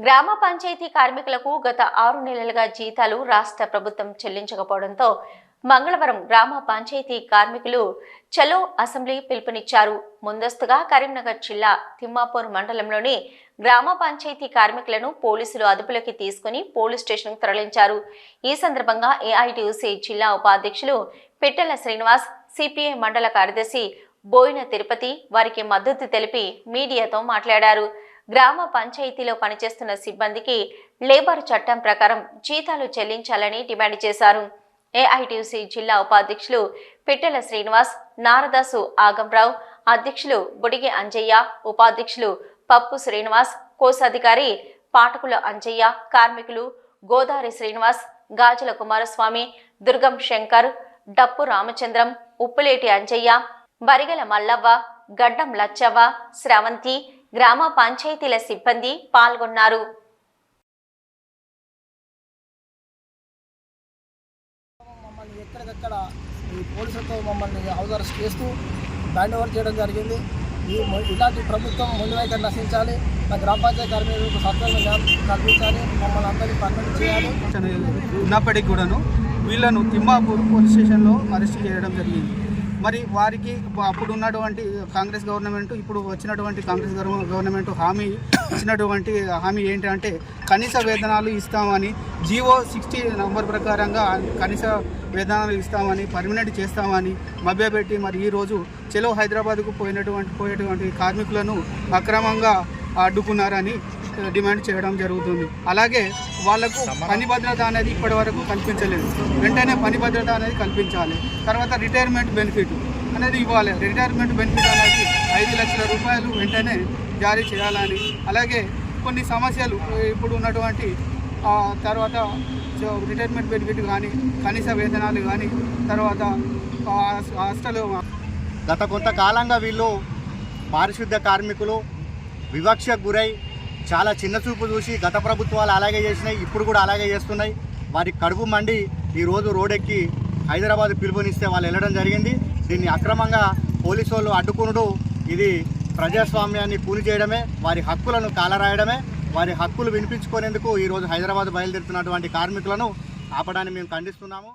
గ్రామ పంచాయతీ కార్మికులకు గత ఆరు నెలలుగా జీతాలు రాష్ట్ర ప్రభుత్వం చెల్లించకపోవడంతో మంగళవారం గ్రామ పంచాయతీ కార్మికులు చలో అసెంబ్లీ పిలుపునిచ్చారు. ముందస్తుగా కరీంనగర్ జిల్లా తిమ్మాపూర్ మండలంలోని గ్రామ పంచాయతీ కార్మికులను పోలీసులు అదుపులోకి తీసుకుని పోలీస్ స్టేషన్కు తరలించారు. ఈ సందర్భంగా ఏఐటీయూసీ జిల్లా ఉపాధ్యక్షులు పిట్టెల శ్రీనివాస్ సిపిఐ మండల కార్యదర్శి బోయిన తిరుపతి వారికి మద్దతు తెలిపి మీడియాతో మాట్లాడారు. గ్రామ పంచాయతీలో పనిచేస్తున్న సిబ్బందికి లేబర్ చట్టం ప్రకారం జీతాలు చెల్లించాలని డిమాండ్ చేశారు. ఏఐటీసీ జిల్లా ఉపాధ్యక్షులు పిట్టెల శ్రీనివాస్ నారదాసు ఆగంరావు అధ్యక్షులు బుడిగి అంజయ్య ఉపాధ్యక్షులు పప్పు శ్రీనివాస్ కోశాధికారి పాఠకుల అంజయ్య కార్మికులు గోదారి శ్రీనివాస్ గాజుల కుమారస్వామి దుర్గం శంకర్ డప్పు రామచంద్రం ఉప్పులేటి అంజయ్య బరిగల మల్లవ్వ గడ్డం లచ్చవ్వ స్రవంతి గ్రామ పంచాయతీల సిబ్బంది పాల్గొన్నారు. మమ్మల్ని ఎక్కడికక్కడ ఈ పోలీసులతో మమ్మల్ని హౌస్ అరెస్ట్ చేస్తూ బ్యాండ్ ఓవర్ చేయడం జరిగింది. ఈ ఇలాంటి ప్రభుత్వం ముందు వైఖరి నశించాలి. మా గ్రామ పంచాయతీ కార్మికులకు సత్వరం న్యాయం కల్పించాలి. మమ్మల్ని అందరినీ పర్మనెంట్ చేయాలి. ఉన్నప్పటికీ కూడాను వీళ్ళను తిమ్మాపూర్ పోలీస్ స్టేషన్లో అరెస్ట్ చేయడం జరిగింది. మరి వారికి అప్పుడు ఉన్నటువంటి కాంగ్రెస్ గవర్నమెంట్ ఇప్పుడు వచ్చినటువంటి కాంగ్రెస్ గవర్న- గవర్నమెంట్ హామీ ఇచ్చినటువంటి హామీ ఏంటంటే కనీస వేతనాలు ఇస్తామని జీవో సిక్స్టీ నంబర్ ప్రకారంగా కనీస వేతనాలు ఇస్తామని పర్మనెంట్ చేస్తామని మభ్యపెట్టి మరి ఈరోజు చెలో హైదరాబాద్కు పోయినటువంటి పోయేటువంటి కార్మికులను అక్రమంగా అడ్డుకున్నారని డిమాండ్ చేయడం జరుగుతుంది. అలాగే వాళ్ళకు పని భద్రత అనేది ఇప్పటి వరకు కల్పించలేదు. వెంటనే పని భద్రత అనేది కల్పించాలి. తర్వాత రిటైర్మెంట్ బెనిఫిట్ అనేది ఇవ్వాలి. రిటైర్మెంట్ బెనిఫిట్ అనేది ఐదు లక్షల రూపాయలు వెంటనే జారీ చేయాలని. అలాగే కొన్ని సమస్యలు ఇప్పుడు ఉన్నటువంటి తర్వాత రిటైర్మెంట్ బెనిఫిట్ కానీ కనీస వేతనాలు కానీ తర్వాత హాస్టల్ గత కొంతకాలంగా వీళ్ళు పారిశుద్ధ్య కార్మికులు వివక్షకు గురై చాలా చిన్న చూపు చూసి గత ప్రభుత్వాలు అలాగే చేసినాయి ఇప్పుడు కూడా అలాగే చేస్తున్నాయి. వారి కడుపు మండి ఈరోజు రోడెక్కి హైదరాబాద్ పిలుపునిస్తే వాళ్ళు వెళ్ళడం జరిగింది. దీన్ని అక్రమంగా పోలీసు వాళ్ళు అడ్డుకునుడు ఇది ప్రజాస్వామ్యాన్ని కూలి చేయడమే వారి హక్కులను కాలరాయడమే. వారి హక్కులు వినిపించుకునేందుకు ఈరోజు హైదరాబాద్ బయలుదేరుతున్నటువంటి కార్మికులను ఆపడాన్ని మేము ఖండిస్తున్నాము.